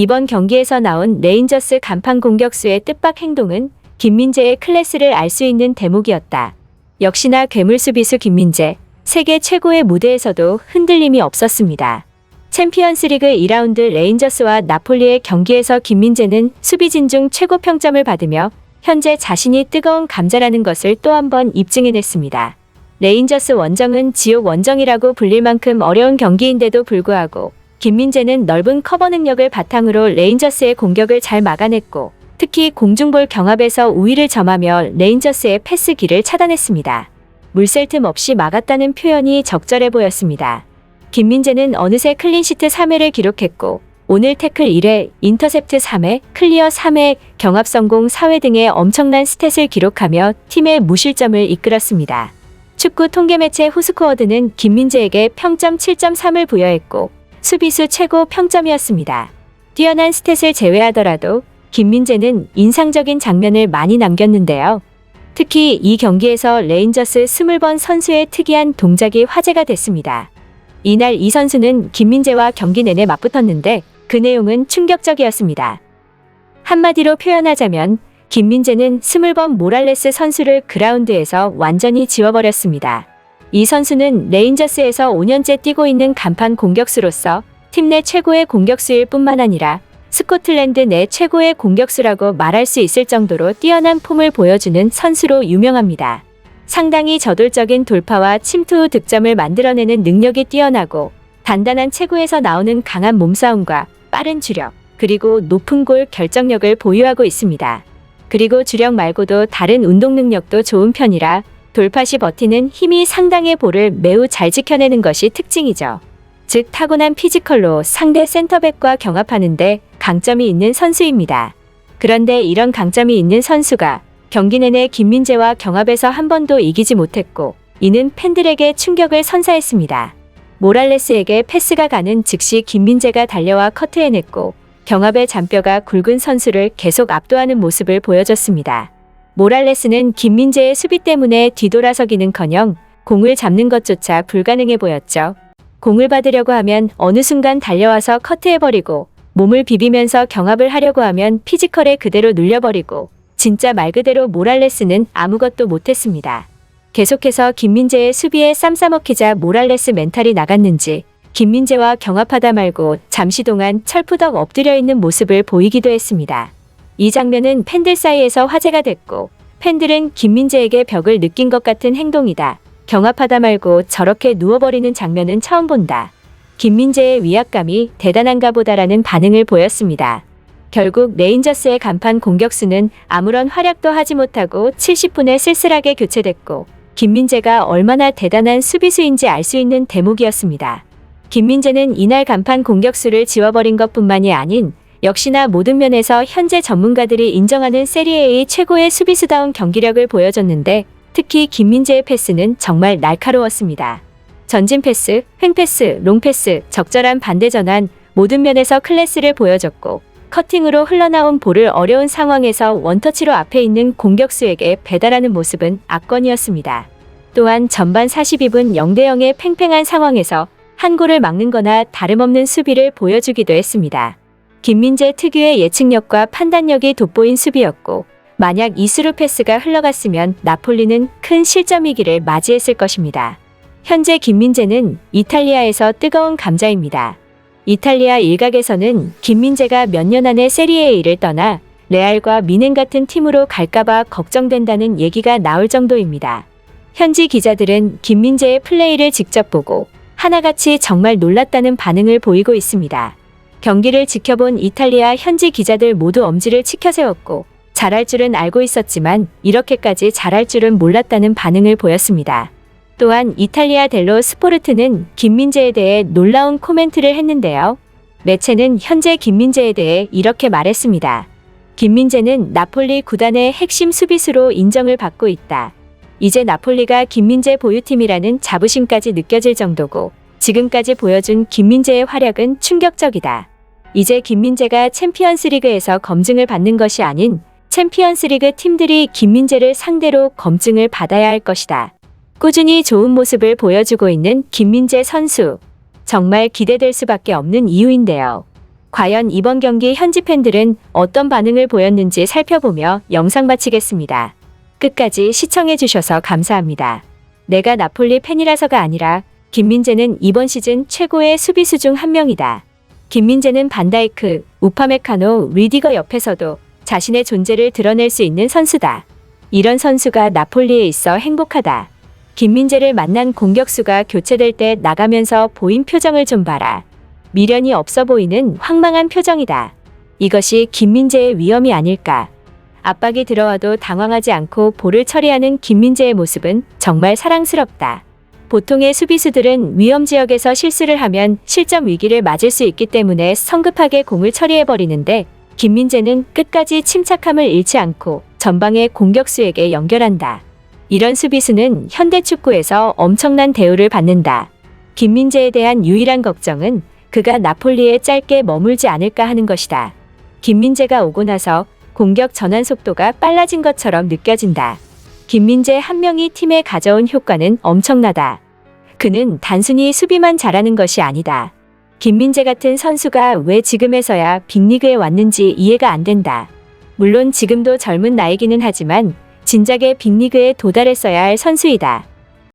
이번 경기에서 나온 레인저스 간판 공격수의 뜻밖 행동은 김민재의 클래스를 알 수 있는 대목이었다. 역시나 괴물 수비수 김민재, 세계 최고의 무대에서도 흔들림이 없었습니다. 챔피언스 리그 2라운드 레인저스와 나폴리의 경기에서 김민재는 수비진 중 최고 평점을 받으며 현재 자신이 뜨거운 감자라는 것을 또 한 번 입증해냈습니다. 레인저스 원정은 지옥 원정이라고 불릴 만큼 어려운 경기인데도 불구하고 김민재는 넓은 커버 능력을 바탕으로 레인저스의 공격을 잘 막아냈고 특히 공중볼 경합에서 우위를 점하며 레인저스의 패스 길을 차단했습니다. 물샐 틈 없이 막았다는 표현이 적절해 보였습니다. 김민재는 어느새 클린시트 3회를 기록했고 오늘 태클 1회, 인터셉트 3회, 클리어 3회, 경합 성공 4회 등의 엄청난 스탯을 기록하며 팀의 무실점을 이끌었습니다. 축구 통계 매체 후스코어드는 김민재에게 평점 7.3을 부여했고 수비수 최고 평점이었습니다. 뛰어난 스탯을 제외하더라도 김민재는 인상적인 장면을 많이 남겼는데요. 특히 이 경기에서 레인저스 20번 선수의 특이한 동작이 화제가 됐습니다. 이날 이 선수는 김민재와 경기 내내 맞붙었는데 그 내용은 충격적이었습니다. 한마디로 표현하자면 김민재는 20번 모랄레스 선수를 그라운드에서 완전히 지워버렸습니다. 이 선수는 레인저스에서 5년째 뛰고 있는 간판 공격수로서 팀 내 최고의 공격수일 뿐만 아니라 스코틀랜드 내 최고의 공격수라고 말할 수 있을 정도로 뛰어난 폼을 보여주는 선수로 유명합니다. 상당히 저돌적인 돌파와 침투 후 득점을 만들어내는 능력이 뛰어나고 단단한 체구에서 나오는 강한 몸싸움과 빠른 주력, 그리고 높은 골 결정력을 보유하고 있습니다. 그리고 주력 말고도 다른 운동 능력도 좋은 편이라 돌파 시 버티는 힘이 상당해 볼을 매우 잘 지켜내는 것이 특징이죠. 즉 타고난 피지컬로 상대 센터백과 경합하는데 강점이 있는 선수입니다. 그런데 이런 강점이 있는 선수가 경기 내내 김민재와 경합에서 한 번도 이기지 못했고 이는 팬들에게 충격을 선사했습니다. 모랄레스에게 패스가 가는 즉시 김민재가 달려와 커트해냈고 경합의 잔뼈가 굵은 선수를 계속 압도하는 모습을 보여줬습니다. 모랄레스는 김민재의 수비 때문에 뒤돌아서기는커녕 공을 잡는 것조차 불가능해 보였죠. 공을 받으려고 하면 어느 순간 달려와서 커트해버리고 몸을 비비면서 경합을 하려고 하면 피지컬에 그대로 눌려버리고 진짜 말 그대로 모랄레스는 아무것도 못했습니다. 계속해서 김민재의 수비에 쌈 싸먹히자 모랄레스 멘탈이 나갔는지 김민재와 경합하다 말고 잠시 동안 철푸덕 엎드려 있는 모습을 보이기도 했습니다. 이 장면은 팬들 사이에서 화제가 됐고 팬들은 김민재에게 벽을 느낀 것 같은 행동이다. 경합하다 말고 저렇게 누워버리는 장면은 처음 본다. 김민재의 위압감이 대단한가 보다라는 반응을 보였습니다. 결국 레인저스의 간판 공격수는 아무런 활약도 하지 못하고 70분에 쓸쓸하게 교체됐고 김민재가 얼마나 대단한 수비수인지 알 수 있는 대목이었습니다. 김민재는 이날 간판 공격수를 지워버린 것뿐만이 아닌 역시나 모든 면에서 현재 전문가들이 인정하는 세리에의 최고의 수비수다운 경기력을 보여줬는데 특히 김민재의 패스는 정말 날카로웠습니다. 전진 패스, 횡 패스, 롱 패스, 적절한 반대 전환 모든 면에서 클래스를 보여줬고 커팅으로 흘러나온 볼을 어려운 상황에서 원터치로 앞에 있는 공격수에게 배달하는 모습은 압권이었습니다. 또한 전반 42분 0대 0의 팽팽한 상황에서 한 골을 막는 거나 다름없는 수비를 보여주기도 했습니다. 김민재 특유의 예측력과 판단력이 돋보인 수비였고 만약 이스루 패스가 흘러갔으면 나폴리는 큰 실점이기를 맞이했을 것입니다. 현재 김민재는 이탈리아에서 뜨거운 감자입니다. 이탈리아 일각에서는 김민재가 몇 년 안에 세리에1을 떠나 레알과 미넨 같은 팀으로 갈까봐 걱정된다는 얘기가 나올 정도입니다. 현지 기자들은 김민재의 플레이를 직접 보고 하나같이 정말 놀랐다는 반응을 보이고 있습니다. 경기를 지켜본 이탈리아 현지 기자들 모두 엄지를 치켜세웠고 잘할 줄은 알고 있었지만 이렇게까지 잘할 줄은 몰랐다는 반응을 보였습니다. 또한 이탈리아 델로 스포르트는 김민재에 대해 놀라운 코멘트를 했는데요. 매체는 현재 김민재에 대해 이렇게 말했습니다. 김민재는 나폴리 구단의 핵심 수비수로 인정을 받고 있다. 이제 나폴리가 김민재 보유팀이라는 자부심까지 느껴질 정도고 지금까지 보여준 김민재의 활약은 충격적이다. 이제 김민재가 챔피언스 리그에서 검증을 받는 것이 아닌 챔피언스 리그 팀들이 김민재를 상대로 검증을 받아야 할 것이다. 꾸준히 좋은 모습을 보여주고 있는 김민재 선수. 정말 기대될 수밖에 없는 이유인데요. 과연 이번 경기 현지 팬들은 어떤 반응을 보였는지 살펴보며 영상 마치겠습니다. 끝까지 시청해주셔서 감사합니다. 내가 나폴리 팬이라서가 아니라 김민재는 이번 시즌 최고의 수비수 중 한 명이다. 김민재는 반다이크, 우파메카노, 리디거 옆에서도 자신의 존재를 드러낼 수 있는 선수다. 이런 선수가 나폴리에 있어 행복하다. 김민재를 만난 공격수가 교체될 때 나가면서 보인 표정을 좀 봐라. 미련이 없어 보이는 황망한 표정이다. 이것이 김민재의 위험이 아닐까. 압박이 들어와도 당황하지 않고 볼을 처리하는 김민재의 모습은 정말 사랑스럽다. 보통의 수비수들은 위험 지역에서 실수를 하면 실점 위기를 맞을 수 있기 때문에 성급하게 공을 처리해버리는데 김민재는 끝까지 침착함을 잃지 않고 전방의 공격수에게 연결한다. 이런 수비수는 현대 축구에서 엄청난 대우를 받는다. 김민재에 대한 유일한 걱정은 그가 나폴리에 짧게 머물지 않을까 하는 것이다. 김민재가 오고 나서 공격 전환 속도가 빨라진 것처럼 느껴진다. 김민재 한 명이 팀에 가져온 효과는 엄청나다. 그는 단순히 수비만 잘하는 것이 아니다. 김민재 같은 선수가 왜 지금에서야 빅리그에 왔는지 이해가 안 된다. 물론 지금도 젊은 나이기는 하지만 진작에 빅리그에 도달했어야 할 선수이다.